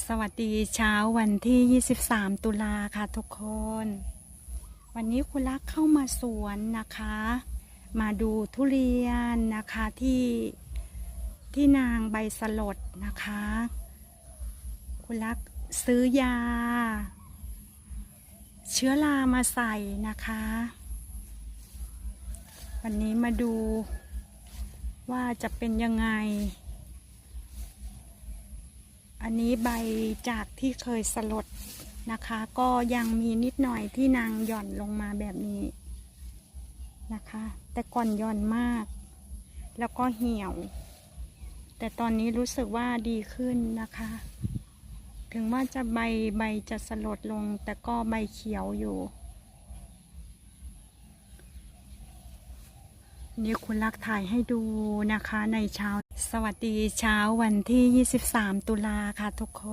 สวัสดีเช้าวันที่ 23 ตุลาค่ะทุกคน วันนี้คุณลักษ์เข้ามาสวนนะคะ มาดูทุเรียนนะคะที่ที่นางใบสลดนะคะ คุณลักษ์ซื้อยา เชื้อรามาใส่นะคะ วันนี้มาดูว่าจะเป็นยังไง อันนี้ใบจากที่เคยสลดนะคะ ก็ยังมีนิดหน่อยที่นางหย่อนลงมาแบบนี้นะคะ แต่ก่อนหย่อนมาก แล้วก็เหี่ยว แต่ตอนนี้รู้สึกว่าดีขึ้นนะคะ ถึงว่าจะใบใบจะสลดลง แต่ก็ใบเขียวอยู่ นี่คุณลักษ์ถ่ายให้ดูนะคะในเช้า สวัสดีเช้าวันที่ 23 ตุลาค่ะทุกคน